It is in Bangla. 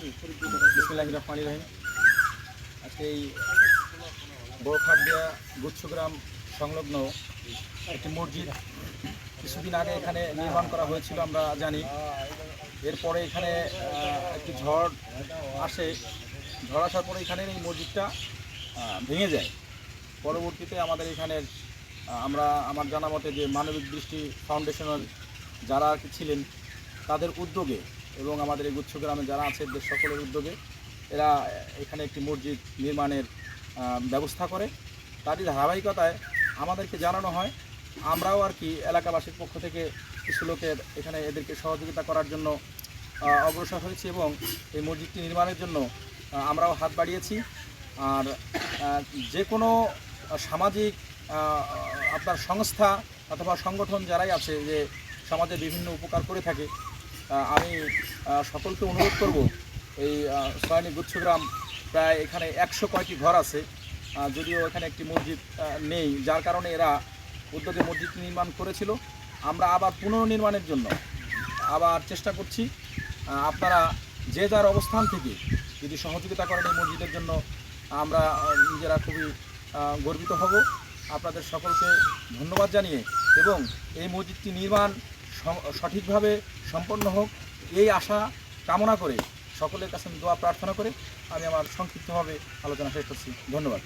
বিসমিল্লাহির রহমানির রহিম। আজকে এই বড়খাটদিয়া গুচ্ছগ্রাম সংলগ্ন একটি মসজিদ কিছুদিন আগে এখানে নির্মাণ করা হয়েছিল, আমরা জানি। এরপরে এখানে একটি ঝড় আসে। ঝড় আসার পরে এখানের এই মসজিদটা ভেঙে যায়। পরবর্তীতে আমাদের এখানের আমরা আমার জানা মতে যে মানবিক দৃষ্টি ফাউন্ডেশনের যারা ছিলেন তাদের উদ্যোগে এবং আমাদের এই গুচ্ছ গ্রামে যারা আছে এদের সকলের উদ্যোগে এরা এখানে একটি মসজিদ নির্মাণের ব্যবস্থা করে। তারই ধারাবাহিকতায় আমাদেরকে জানানো হয়, আমরাও আর কি এলাকাবাসীর পক্ষ থেকে কিছু লোকের এখানে এদেরকে সহযোগিতা করার জন্য অগ্রসর হয়েছি এবং এই মসজিদটি নির্মাণের জন্য আমরাও হাত বাড়িয়েছি। আর যে কোনো সামাজিক আপনার সংস্থা অথবা সংগঠন যারাই আছে যে সমাজে বিভিন্ন উপকার করে থাকে আমি সকলকে অনুরোধ করব, এই সয়নি গুচ্ছগ্রাম প্রায় এখানে একশো কয়টি ঘর আছে যদিও এখানে একটি মসজিদ নেই, যার কারণে এরা উদ্যোগে মসজিদ নির্মাণ করেছিল। আমরা আবার পুনর্নির্মাণের জন্য আবার চেষ্টা করছি আপনারা যে যার অবস্থান থেকে যদি সহযোগিতা করেন এই মসজিদের জন্য, আমরা নিজেরা খুবই গর্বিত হব। আপনাদের সকলকে ধন্যবাদ জানিয়ে এবং এই মসজিদটি নির্মাণ সঠিকভাবে সম্পন্ন হোক, এই আশা কামনা করে সকলের কাছে আমি দোয়া প্রার্থনা করে আমি আমার সংক্ষিপ্তভাবে আলোচনা শেষ করছি। ধন্যবাদ।